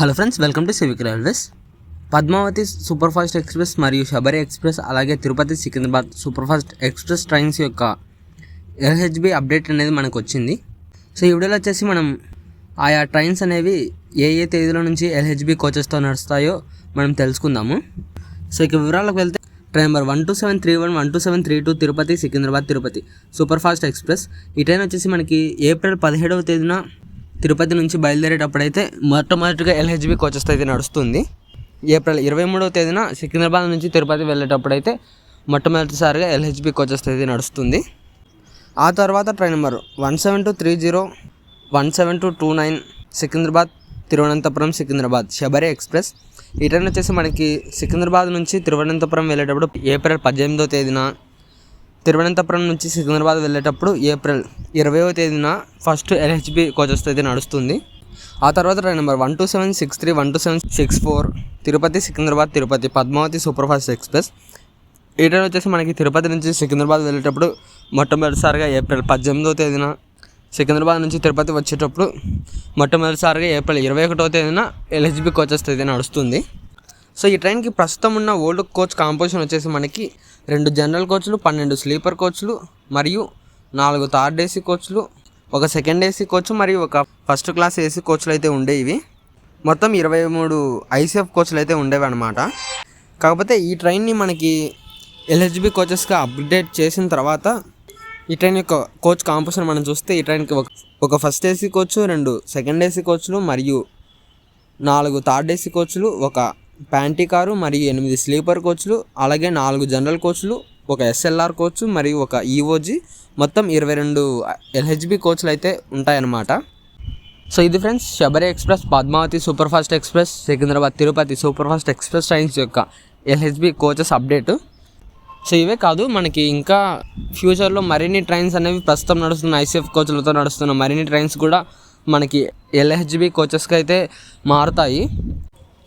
Hello friends welcome to civic railways Padmavati super fast express మరియు Sabari express అలాగే Tirupati Secunderabad super fast express trains యొక్క LHB update అనేది మనకు వచ్చింది. So ఈ వీడియోలో వచ్చేసి మనం ఆయా ట్రైన్స్ అనేవి ఏ ఏ తేదీల నుంచి ఎల్హెచ్బి కోచెస్తో నడుస్తాయో మనం తెలుసుకుందాము. సో ఇక వివరాలకు వెళ్తే train number one two seven three one one two seven three two Tirupati Secunderabad Tirupati super fast express ఈ ట్రైన్ వచ్చేసి మనకి ఏప్రిల్ పదిహేడవ తేదీన తిరుపతి నుంచి బయలుదేరేటప్పుడైతే మొట్టమొదటిగా ఎల్హెచ్బి కోచెస్ అయితే నడుస్తుంది. ఏప్రిల్ ఇరవై మూడవ తేదీన సికింద్రాబాద్ నుంచి తిరుపతి వెళ్ళేటప్పుడైతే మొట్టమొదటిసారిగా ఎల్హెచ్బి కోచెస్ అయితే నడుస్తుంది. ఆ తర్వాత train number one seven two three zero one seven two two nine Secunderabad Thiruvananthapuram Secunderabad Sabari express. ఈ ట్రైన్ వచ్చేసి మనకి సికింద్రాబాద్ నుంచి తిరువనంతపురం వెళ్ళేటప్పుడు ఏప్రిల్ పద్దెనిమిదో తేదీన తిరువనంతపురం నుంచి సికింద్రాబాద్ వెళ్ళేటప్పుడు ఏప్రిల్ ఇరవైవ తేదీన ఫస్ట్ ఎల్హెచ్బి కోచెస్ అయితే నడుస్తుంది. ఆ తర్వాత train number one two seven six three one two seven six four Tirupati Secunderabad Tirupati Padmavati super fast express. ఈ ట్రైన్ వచ్చేసి మనకి తిరుపతి నుంచి సికింద్రాబాద్ వెళ్ళేటప్పుడు మొట్టమొదటిసారిగా ఏప్రిల్ పద్దెనిమిదో తేదీన సికింద్రాబాద్ నుంచి తిరుపతి వచ్చేటప్పుడు మొట్టమొదటిసారిగా ఏప్రిల్ ఇరవై ఒకటో తేదీన ఎల్హెచ్బి కోచెస్ అయితే నడుస్తుంది. సో ఈ ట్రైన్కి ప్రస్తుతం ఉన్న ఓల్డ్ కోచ్ కాంపోజిషన్ వచ్చేసి మనకి రెండు జనరల్ కోచ్లు పన్నెండు స్లీపర్ కోచ్లు మరియు నాలుగు థర్డ్ ఏసీ కోచ్లు ఒక సెకండ్ ఏసీ కోచ్ మరియు ఒక ఫస్ట్ క్లాస్ ఏసీ కోచ్లు అయితే ఉండేవి మొత్తం ఇరవై మూడు ఐసీఎఫ్ కోచ్లు అయితే ఉండేవి అనమాట కాకపోతే ఈ ట్రైన్ని మనకి ఎల్హెచ్బి కోచెస్గా అప్డేట్ చేసిన తర్వాత ఈ ట్రైన్ యొక్క కోచ్ కాంపోజిషన్ మనం చూస్తే ఈ ట్రైన్కి ఒక ఒక ఫస్ట్ ఏసీ కోచ్ రెండు సెకండ్ ఏసీ కోచ్లు మరియు నాలుగు థర్డ్ ఏసీ కోచ్లు ఒక ప్యాంటీ కారు మరియు ఎనిమిది స్లీపర్ కోచ్లు అలాగే నాలుగు జనరల్ కోచ్లు ఒక ఎస్ఎల్ఆర్ కోచ్ మరియు ఒక ఈఓజీ. మొత్తం ఇరవై రెండు ఎల్హెచ్బి కోచ్లు అయితే ఉంటాయన్నమాట. సో ఇది friends Sabari express Padmavati super fast express Secunderabad Tirupati super fast express trains యొక్క ఎల్హెచ్బి కోచెస్ అప్డేటు. సో ఇవే కాదు మనకి ఇంకా ఫ్యూచర్లో మరిన్ని ట్రైన్స్ అనేవి ప్రస్తుతం నడుస్తున్న ఐసీఎఫ్ కోచ్లతో నడుస్తున్న మరిన్ని ట్రైన్స్ కూడా మనకి ఎల్హెచ్బి కోచెస్కి అయితే మారుతాయి.